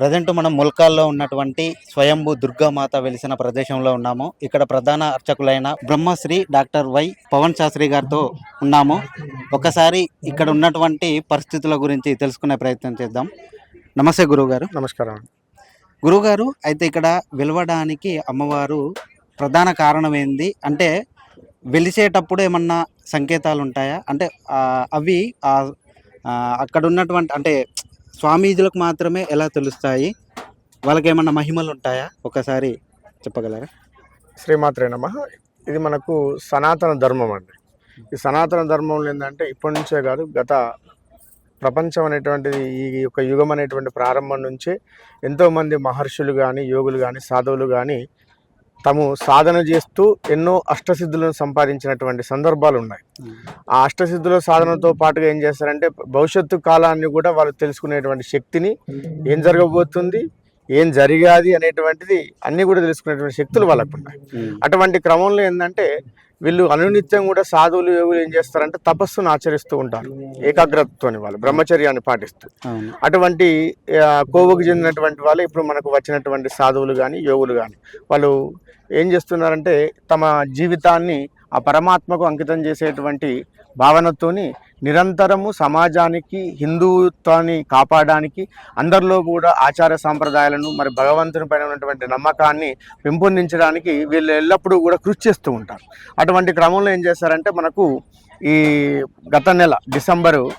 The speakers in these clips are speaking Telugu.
ప్రజెంట్ మనం ముల్కాల్లో ఉన్నటువంటి స్వయంభూ దుర్గామాత వెలిసిన ప్రదేశంలో ఉన్నాము. ఇక్కడ ప్రధాన అర్చకులైన బ్రహ్మశ్రీ డాక్టర్ వై పవన్ శాస్త్రి గారితో ఉన్నాము. ఒకసారి ఇక్కడ ఉన్నటువంటి పరిస్థితుల గురించి తెలుసుకునే ప్రయత్నం చేద్దాం. నమస్తే గురువుగారు. నమస్కారం. గురువుగారు అయితే ఇక్కడ వెలవడానికి అమ్మవారు ప్రధాన కారణం ఏంది? అంటే వెలిసేటప్పుడు ఏమన్నా సంకేతాలు ఉంటాయా? అంటే అవి అక్కడ ఉన్నటువంటి అంటే స్వామీజులకు మాత్రమే ఎలా తెలుస్తాయి? వాళ్ళకి ఏమన్నా మహిమలు ఉంటాయా? ఒకసారి చెప్పగలరా? శ్రీమాత్రే నమ. ఇది మనకు సనాతన ధర్మం అండి. ఈ సనాతన ధర్మంలో ఏంటంటే ఇప్పటి నుంచే కాదు గత ప్రపంచం అనేటువంటిది ఈ యొక్క యుగం అనేటువంటి ప్రారంభం నుంచే ఎంతోమంది మహర్షులు కానీ యోగులు కానీ సాధువులు కానీ తాము సాధన చేస్తూ ఎన్నో అష్టసిద్ధులను సంపాదించినటువంటి సందర్భాలు ఉన్నాయి ఆ అష్టసిద్ధుల సాధనతో పాటుగా ఏం చేస్తారంటే భవిష్యత్తు కాలాన్ని కూడా వాళ్ళు తెలుసుకునేటువంటి శక్తిని ఏం జరగబోతుంది ఏం జరిగాది అనేటువంటిది అన్నీ కూడా తెలుసుకునేటువంటి శక్తులు వాళ్ళకు ఉన్నాయి. అటువంటి క్రమంలో ఏంటంటే వీళ్ళు అనునిత్యం కూడా సాధువులు యోగులు ఏం చేస్తారంటే తపస్సును ఆచరిస్తూ ఉంటారు. ఏకాగ్రతతోని వాళ్ళు బ్రహ్మచర్యాన్ని పాటిస్తూ. అటువంటి కోవకు చెందినటువంటి వాళ్ళు ఇప్పుడు మనకు వచ్చినటువంటి సాధువులు కానీ యోగులు కానీ వాళ్ళు ఏం చేస్తున్నారంటే తమ జీవితాన్ని ఆ పరమాత్మకు అంకితం చేసేటువంటి భావనతోని నిరంతరము సమాజానికి హిందుత్వాన్ని కాపాడడానికి అందరిలో కూడా ఆచార సాంప్రదాయాలను మరి భగవంతుని పైన ఉన్నటువంటి నమ్మకాన్ని పెంపొందించడానికి వీళ్ళు ఎల్లప్పుడూ కూడా కృషి చేస్తూ ఉంటారు. అటువంటి క్రమంలో ఏం చేస్తారంటే మనకు ఈ గత నెల డిసెంబరు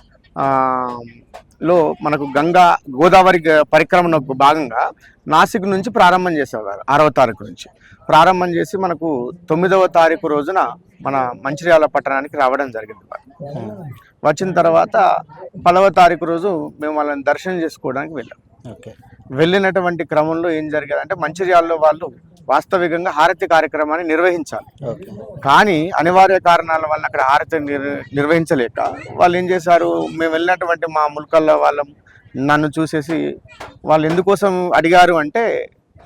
లో మనకు గంగా గోదావరి పరిక్రమణకు భాగంగా నాసిక్ నుంచి ప్రారంభం చేసేవారు ఆరవ తారీఖు నుంచి. ప్రారంభం చేసి మనకు తొమ్మిదవ తారీఖు రోజున మన మంచిర్యాల పట్టణానికి రావడం జరిగింది. వచ్చిన తర్వాత పదవ తారీఖు రోజు మేము వాళ్ళని దర్శనం చేసుకోవడానికి వెళ్ళాం. ఓకే. వెళ్ళినటువంటి క్రమంలో ఏం జరిగేదంటే మంచిర్యాలలో వాళ్ళు వాస్తవికంగా హారతి కార్యక్రమాన్ని నిర్వహించాలి. కానీ అనివార్య కారణాల వల్ల అక్కడ హారతి నిర్ నిర్వహించలేక వాళ్ళు ఏం చేశారు? మేము వెళ్ళినటువంటి మా ముల్కల్లో వాళ్ళం నన్ను చూసేసి వాళ్ళు ఎందుకోసం అడిగారు అంటే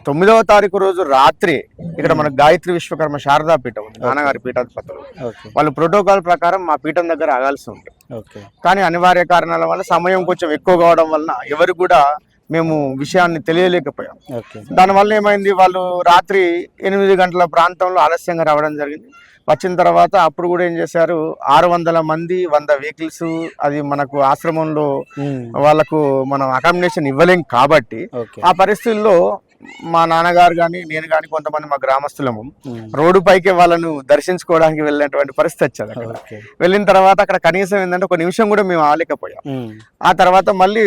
తొమ్మిదవ తారీఖు రోజు రాత్రి ఇక్కడ మన గాయత్రి విశ్వకర్మ శారదా పీఠం ఉంది నాన్నగారి పీఠాధిపతులు. వాళ్ళు ప్రోటోకాల్ ప్రకారం మా పీఠం దగ్గర ఆగాల్సి ఉంది. ఓకే. కానీ అనివార్య కారణాల వల్ల సమయం కొంచెం ఎక్కువ కావడం వలన ఎవరు కూడా మేము విషయాన్ని తెలియలేకపోయాం. దానివల్ల ఏమైంది? వాళ్ళు రాత్రి ఎనిమిది గంటల ప్రాంతంలో ఆలస్యంగా రావడం జరిగింది. వచ్చిన తర్వాత అప్పుడు కూడా ఏం చేశారు? ఆరు వందల మంది వంద వెహికల్స్ అది మనకు ఆశ్రమంలో వాళ్ళకు మనం అకామిడేషన్ ఇవ్వలేం కాబట్టి ఆ పరిస్థితుల్లో మా నాన్నగారు కానీ నేను కానీ కొంతమంది మా గ్రామస్తులము. రోడ్డు పైకి వాళ్ళను దర్శించుకోవడానికి వెళ్ళినటువంటి పరిస్థితి వచ్చింది అక్కడ. వెళ్ళిన తర్వాత అక్కడ కనీసం ఏంటంటే ఒక నిమిషం కూడా మేము ఆలేకపోయాం. ఆ తర్వాత మళ్ళీ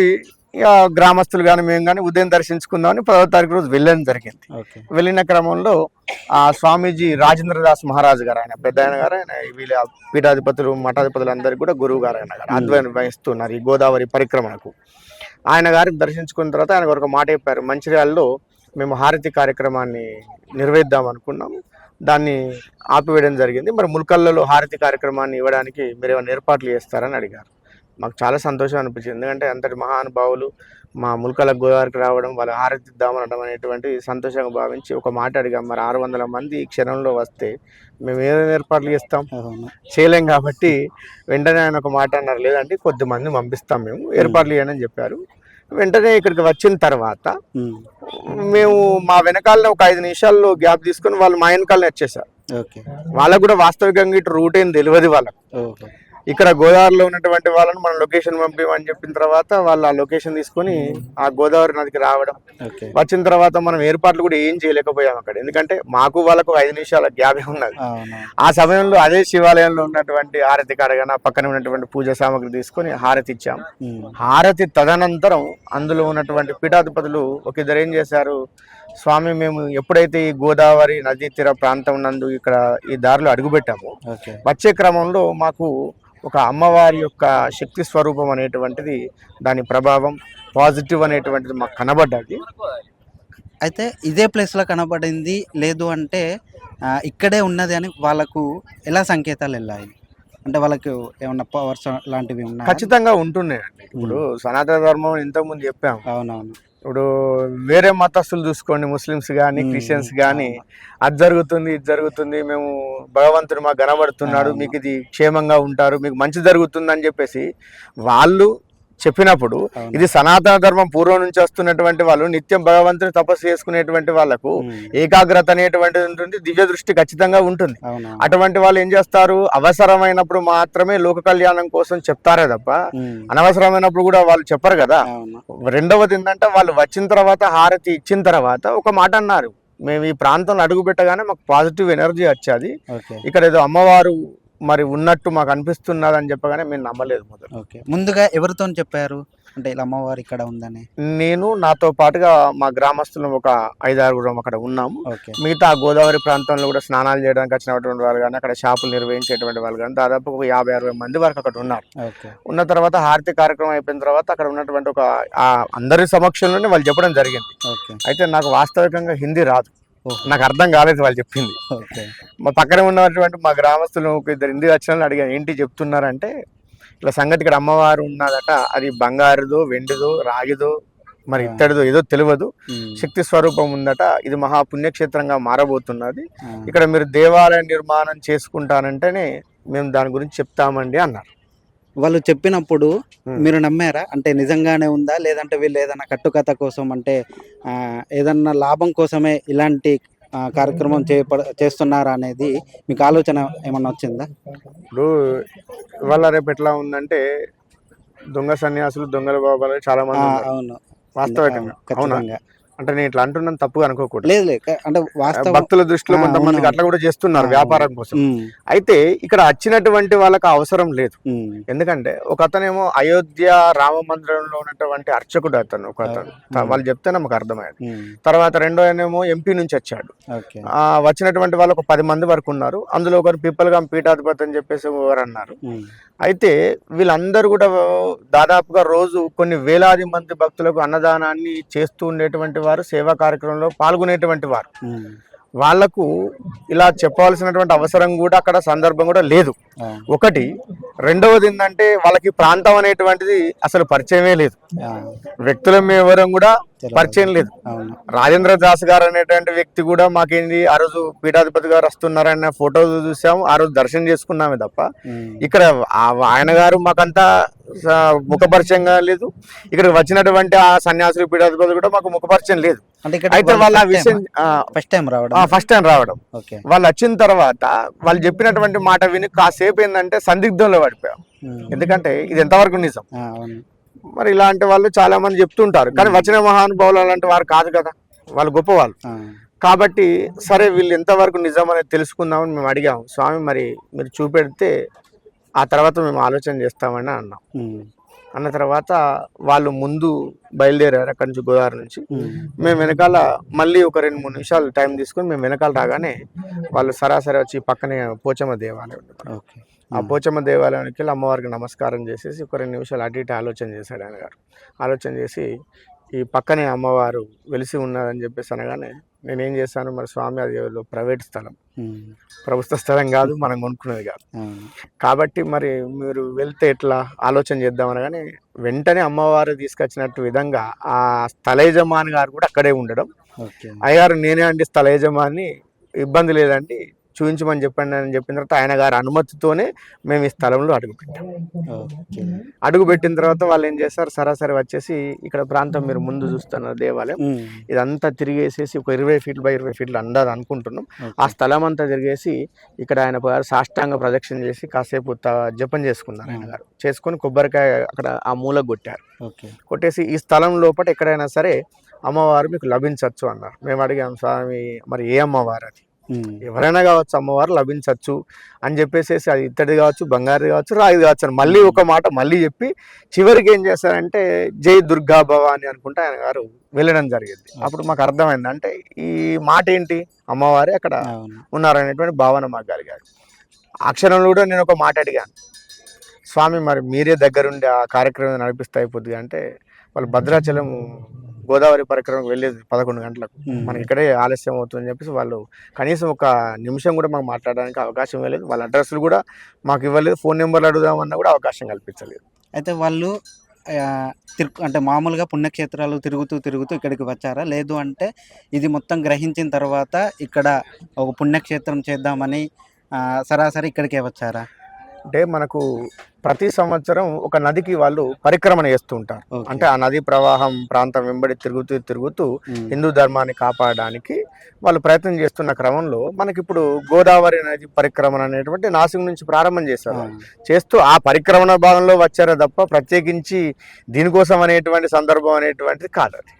ఇక గ్రామస్తులు కానీ మేము కానీ ఉదయం దర్శించుకుందామని పదవ తారీఖు రోజు వెళ్ళడం జరిగింది. వెళ్ళిన క్రమంలో ఆ స్వామీజీ రాజేంద్రదాస్ మహారాజు గారు ఆయన పెద్ద ఆయన గారు ఆయన వీళ్ళ పీఠాధిపతులు మఠాధిపతులు అందరికీ కూడా గురువు గారు ఆయన గారు ఆధ్వర్యం వహిస్తున్నారు ఈ గోదావరి పరిక్రమణకు ఆయన గారిని దర్శించుకున్న తర్వాత ఆయన ఒక మాట చెప్పారు మంచిర్యాలలో మేము హారతి కార్యక్రమాన్ని నిర్వహిద్దాం అనుకున్నాము దాన్ని ఆపివేయడం జరిగింది. మరి ముల్కల్లలో హారతి కార్యక్రమాన్ని ఇవ్వడానికి మీరు ఏమైనా ఏర్పాట్లు చేస్తారని అడిగారు. మాకు చాలా సంతోషం అనిపించింది. ఎందుకంటే అంతటి మహానుభావులు మా ముల్కల గోదావరికి రావడం వాళ్ళ హారతి ఇద్దామనడం అనేటువంటి సంతోషంగా భావించి ఒక మాట అడిగాం. మరి ఆరు వందల మంది ఈ క్షణంలో వస్తే మేము ఏదైనా ఏర్పాట్లు చేస్తాం? చేయలేం కాబట్టి వెంటనే ఆయన ఒక మాట అన్నారు. లేదంటే కొద్ది మంది పంపిస్తాం మేము ఏర్పాట్లు చేయండి అని చెప్పారు. వెంటనే ఇక్కడికి వచ్చిన తర్వాత. మేము మా వెనకాలనే ఒక ఐదు నిమిషాల్లో గ్యాప్ తీసుకొని వాళ్ళు మా వెనకాలనే వచ్చేసారు. ఓకే. వాళ్ళకు కూడా వాస్తవికంగా ఇటు రూట్ ఏం తెలియదు వాళ్ళకు. ఇక్కడ గోదావరిలో ఉన్నటువంటి వాళ్ళని మనం లొకేషన్ పంపించమని చెప్పిన తర్వాత వాళ్ళు ఆ లొకేషన్ తీసుకొని ఆ గోదావరి నదికి రావడం. వచ్చిన తర్వాత మనం ఏర్పాట్లు కూడా ఏం చేయలేకపోయాం అక్కడ. ఎందుకంటే మాకు వాళ్ళకు ఐదు నిమిషాల గ్యాప్ ఉన్నది. ఆ సమయంలో అదే శివాలయంలో ఉన్నటువంటి హారతి కాడగాన పక్కన ఉన్నటువంటి పూజ సామాగ్రి తీసుకొని హారతి ఇచ్చాం. హారతి తదనంతరం అందులో ఉన్నటువంటి పీఠాధిపతులు ఒక ఇద్దరు ఏం చేశారు స్వామి మేము ఎప్పుడైతే ఈ గోదావరి నదీ తీర ప్రాంతం నందు ఇక్కడ ఈ దారిలో అడుగుపెట్టామో వచ్చే క్రమంలో మాకు ఒక అమ్మవారి యొక్క శక్తి స్వరూపం అనేటువంటిది దాని ప్రభావం పాజిటివ్ అనేటువంటిది మాకు కనబడ్డది. అయితే ఇదే ప్లేస్లో కనబడింది లేదు అంటే ఇక్కడే ఉన్నది అని వాళ్ళకు ఎలా సంకేతాలు వెళ్ళాయి? అంటే వాళ్ళకు ఏమన్నా పవర్స్ లాంటివి ఉన్నాయి? ఖచ్చితంగా ఉంటున్నాయండి. ఇప్పుడు సనాతన ధర్మం ఇంతకుముందు చెప్పాం అవునవును. ఇప్పుడు వేరే మతస్థులు చూసుకోండి ముస్లిమ్స్ కానీ. క్రిస్టియన్స్ కానీ అది జరుగుతుంది ఇది జరుగుతుంది మేము భగవంతుడు మాకు కనబడుతున్నాడు. మీకు ఇది క్షేమంగా ఉంటారు మీకు మంచి జరుగుతుంది అని చెప్పేసి వాళ్ళు చెప్పినప్పుడు. ఇది సనాతన ధర్మం పూర్వం నుంచి వస్తున్నటువంటి వాళ్ళు నిత్యం భగవంతుని తపస్సు చేసుకునేటువంటి వాళ్ళకు ఏకాగ్రత అనేటువంటిది ఉంటుంది దివ్య దృష్టి ఖచ్చితంగా ఉంటుంది. అటువంటి వాళ్ళు ఏం చేస్తారు? అవసరమైనప్పుడు మాత్రమే లోక కళ్యాణం కోసం చెప్తారే తప్ప అనవసరమైనప్పుడు కూడా వాళ్ళు చెప్పరు కదా. రెండవది ఏంటంటే వాళ్ళు వచ్చిన తర్వాత హారతి ఇచ్చిన తర్వాత ఒక మాట అన్నారు. మేము ఈ ప్రాంతంలో అడుగు పెట్టగానే మాకు పాజిటివ్ ఎనర్జీ వచ్చేది. ఇక్కడ ఏదో అమ్మవారు మరి ఉన్నట్టు మాకు అనిపిస్తున్నది అని చెప్పగానే మేము నమ్మలేదు మొదలు ఓకే. ముందుగా ఎవరితో చెప్పారు? అంటే ఇలా అమ్మవారు ఇక్కడ ఉందని. నేను నాతో పాటుగా మా గ్రామస్తులం ఒక ఐదారుగురం అక్కడ ఉన్నాము. ఓకే. మిగతా గోదావరి ప్రాంతంలో కూడా స్నానాలు చేయడానికి వచ్చినటువంటి వాళ్ళు కానీ అక్కడ షాపులు నిర్వహించేటువంటి వాళ్ళు కానీ దాదాపు ఒక యాభై అరవై మంది వరకు అక్కడ ఉన్నారు. ఓకే. ఉన్న తర్వాత హారతి కార్యక్రమం అయిపోయిన తర్వాత అక్కడ ఉన్నటువంటి ఒక ఆ అందరి సమక్షంలోనే వాళ్ళు చెప్పడం జరిగింది. ఓకే. అయితే నాకు వాస్తవికంగా హిందీ రాదు. నాకు అర్థం కాలేదు వాళ్ళు చెప్పింది. మా పక్కన ఉన్నటువంటి మా గ్రామస్తులు ఒక ఇద్దరు హిందీ వచ్చిన అడిగాను ఏంటి చెప్తున్నారంటే ఇలా సంగతి ఇక్కడ అమ్మవారు ఉన్నదట అది బంగారుదో వెండిదో రాగిదో మరి. ఇత్తడిదో ఏదో తెలియదు. శక్తి స్వరూపం ఉందట ఇది మహా పుణ్యక్షేత్రంగా మారబోతున్నది. ఇక్కడ మీరు దేవాలయ నిర్మాణం చేసుకుంటానంటేనే మేము దాని గురించి చెప్తామండి అన్నారు. వాళ్ళు చెప్పినప్పుడు ఉమ్. మీరు నమ్మారా? అంటే నిజంగానే ఉందా? లేదంటే వీళ్ళు ఏదైనా కట్టుకథ కోసం అంటే ఏదన్నా లాభం కోసమే ఇలాంటి కార్యక్రమం చేప చేస్తున్నారా అనేది మీకు ఆలోచన ఏమన్నా వచ్చిందా? ఇప్పుడు ఇవాళ రేపు ఎట్లా ఉందంటే దొంగ సన్యాసులు దొంగల బాబాలు చాలా మంది. అవును. వాస్తవికంగా. అవునా? అంటే నేను ఇట్లా అంటున్నాను తప్పుగా అనుకోకూడదు. లేదు అంటే వాస్తవం భక్తుల దృష్టిలో కొంతమందికి అవును. అట్లా కూడా చేస్తున్నారు వ్యాపారం కోసం. అయితే ఇక్కడ వచ్చినటువంటి వాళ్ళకి అవసరం లేదు. ఎందుకంటే ఒక అతనేమో అయోధ్య రామ మందిరంలో ఉన్నటువంటి అర్చకుడు అతను ఒక అతను. వాళ్ళు చెప్తే నాకు అర్థమైంది తర్వాత రెండో ఆయనేమో ఎంపీ నుంచి వచ్చాడు. ఆ వచ్చినటువంటి వాళ్ళు ఒక పది మంది వరకు ఉన్నారు. అందులో ఒకరు పిప్పలుగా పీఠాధిపతి అని చెప్పేసి ఎవరు అన్నారు. అయితే వీళ్ళందరూ కూడా దాదాపుగా రోజు కొన్ని వేలాది మంది భక్తులకు అన్నదానాన్ని చేస్తూ ఉండేటువంటి వారు సేవా కార్యక్రమంలో పాల్గొనేటువంటి వారు. వాళ్ళకు ఇలా చెప్పవలసినటువంటి అవసరం కూడా అక్కడ సందర్భం కూడా లేదు. ఒకటి రెండవది ఏంటంటే వాళ్ళకి ప్రాంతం అనేటువంటిది అసలు పరిచయమే లేదు. వ్యక్తులం ఎవరం కూడా. పరిచయం లేదు. రాజేంద్ర దాస్ గారు అనేటువంటి వ్యక్తి కూడా మాకేంది ఆ రోజు పీఠాధిపతి గారు వస్తున్నారన్న ఫోటో చూసాము ఆ రోజు దర్శనం చేసుకున్నామే తప్ప ఇక్కడ ఆయన గారు మాకంతా ముఖపరిచయంగా లేదు. ఇక్కడ వచ్చినటువంటి ఆ సన్యాసులు పీఠాధిపతి కూడా మాకు ముఖపరిచయం లేదు. అంటే ఇక్కడ అయితే వాళ్ళ విషయం ఫస్ట్ టైం రావడం. ఫస్ట్ టైం రావడం. వాళ్ళు వచ్చిన తర్వాత వాళ్ళు చెప్పినటువంటి మాట విని కాసేపు ఏంటంటే సందిగ్ధంలో పడిపోయాం. ఎందుకంటే ఇది ఎంతవరకు నిజం? మరి ఇలాంటి వాళ్ళు చాలా మంది చెప్తుంటారు. కానీ వచ్చిన మహానుభావులు అలాంటి వారు కాదు కదా. వాళ్ళు గొప్పవాళ్ళు. కాబట్టి సరే వీళ్ళు ఎంతవరకు నిజం అనేది తెలుసుకుందామని మేము అడిగాము. స్వామి మరి మీరు చూపెడితే ఆ తర్వాత మేము ఆలోచన చేస్తామని అన్నాం. అన్న తర్వాత వాళ్ళు ముందు బయలుదేరారు అక్కడి నుంచి గోదావరి నుంచి. మేము. వెనకాల మళ్ళీ ఒక రెండు మూడు నిమిషాలు టైం తీసుకొని మేము వెనకాల రాగానే వాళ్ళు సరాసరి వచ్చి పక్కనే పోచమ్మ దేవాలయం ఉంది. ఆ పోచమ్మ దేవాలయానికి వెళ్ళి అమ్మవారికి నమస్కారం చేసేసి ఒక రెండు నిమిషాలు అటు ఇటు ఆలోచన చేశాడు ఆయన గారు. ఆలోచన చేసి ఈ పక్కనే అమ్మవారు వెలిసి ఉన్నదని చెప్పేసి అనగానే నేనేం చేశాను మరి స్వామి అది ప్రైవేట్ స్థలం. ప్రభుత్వ స్థలం కాదు మనం కొనుక్కునేది కాదు. కాబట్టి మరి మీరు వెళ్తే ఎట్లా? ఆలోచన చేద్దాం అనగానే వెంటనే అమ్మవారు తీసుకొచ్చినట్టు విధంగా ఆ స్థల యజమాని గారు కూడా అక్కడే ఉండడం. ఓకే. అయ్యగారు నేనే అండి స్థల యజమాని ఇబ్బంది లేదండి. చూపించమని చెప్పండి అని చెప్పిన తర్వాత ఆయన గారి అనుమతితోనే మేము ఈ స్థలంలో అడుగుపెట్టాం అడుగు పెట్టిన తర్వాత వాళ్ళు ఏం చేస్తారు సరాసరి వచ్చేసి ఇక్కడ ప్రాంతం మీరు ముందు చూస్తున్నారు దేవాలయం. ఇదంతా తిరిగేసేసి ఒక ఇరవై ఫీట్లు బై ఇరవై ఫీట్లు అందాది అనుకుంటున్నాం. ఆ స్థలం అంతా తిరిగేసి ఇక్కడ ఆయన సాష్టాంగ ప్రదక్షిణ చేసి కాసేపు జపం చేసుకున్నారు ఆయన గారు. చేసుకొని కొబ్బరికాయ అక్కడ ఆ మూలకు కొట్టారు. కొట్టేసి ఈ స్థలం లోపల ఎక్కడైనా సరే అమ్మవారు మీకు లభించవచ్చు అన్నారు. మేము అడిగాం స్వామి మరి ఏ అమ్మవారు అది? ఎవరైనా కావచ్చు అమ్మవారు లభించవచ్చు అని చెప్పేసి అది ఇత్తడి కావచ్చు బంగారు కావచ్చు రాగి కావచ్చు అని మళ్ళీ ఒక మాట మళ్ళీ చెప్పి చివరికి ఏం చేశారంటే జై దుర్గా భవాని అనుకుంటే ఆయన గారు వెళ్ళడం జరిగింది. అప్పుడు మాకు అర్థమైంది. అంటే ఈ మాట ఏంటి? అమ్మవారే అక్కడ ఉన్నారనేటువంటి భావన మాకు కలిగాడు ఆ క్షణంలో కూడా నేను ఒక మాట అడిగాను. స్వామి మరి మీరే దగ్గరుండి ఆ కార్యక్రమం నడిపిస్తే అయిపోద్ది అంటే వాళ్ళు భద్రాచలం గోదావరి పరిక్రమకు వెళ్ళేది పదకొండు గంటలకు. మనకి ఇక్కడే ఆలస్యం అవుతుందని చెప్పేసి వాళ్ళు కనీసం ఒక నిమిషం కూడా మాకు మాట్లాడడానికి అవకాశం ఇవ్వలేదు. వాళ్ళ అడ్రస్లు కూడా మాకు ఇవ్వలేదు. ఫోన్ నెంబర్లు అడుగుదామన్నా కూడా అవకాశం కల్పించలేదు. అయితే వాళ్ళు తిరుగు అంటే మామూలుగా పుణ్యక్షేత్రాలు తిరుగుతూ తిరుగుతూ ఇక్కడికి వచ్చారా? లేదు అంటే ఇది మొత్తం గ్రహించిన తర్వాత ఇక్కడ ఒక పుణ్యక్షేత్రం చేద్దామని సరాసరి ఇక్కడికే వచ్చారా? అంటే మనకు ప్రతి సంవత్సరం ఒక నదికి వాళ్ళు పరిక్రమణ చేస్తూ ఉంటారు. అంటే ఆ నది ప్రవాహం ప్రాంతం వెంబడి తిరుగుతూ తిరుగుతూ. హిందూ ధర్మాన్ని కాపాడడానికి వాళ్ళు ప్రయత్నం చేస్తున్న క్రమంలో మనకి ఇప్పుడు గోదావరి నది పరిక్రమణ అనేటువంటి నాసిక్ నుంచి ప్రారంభం చేశారు. చేస్తూ ఆ పరిక్రమణ భాగంలో వచ్చారే తప్ప ప్రత్యేకించి దీనికోసం అనేటువంటి సందర్భం అనేటువంటిది కాదు అది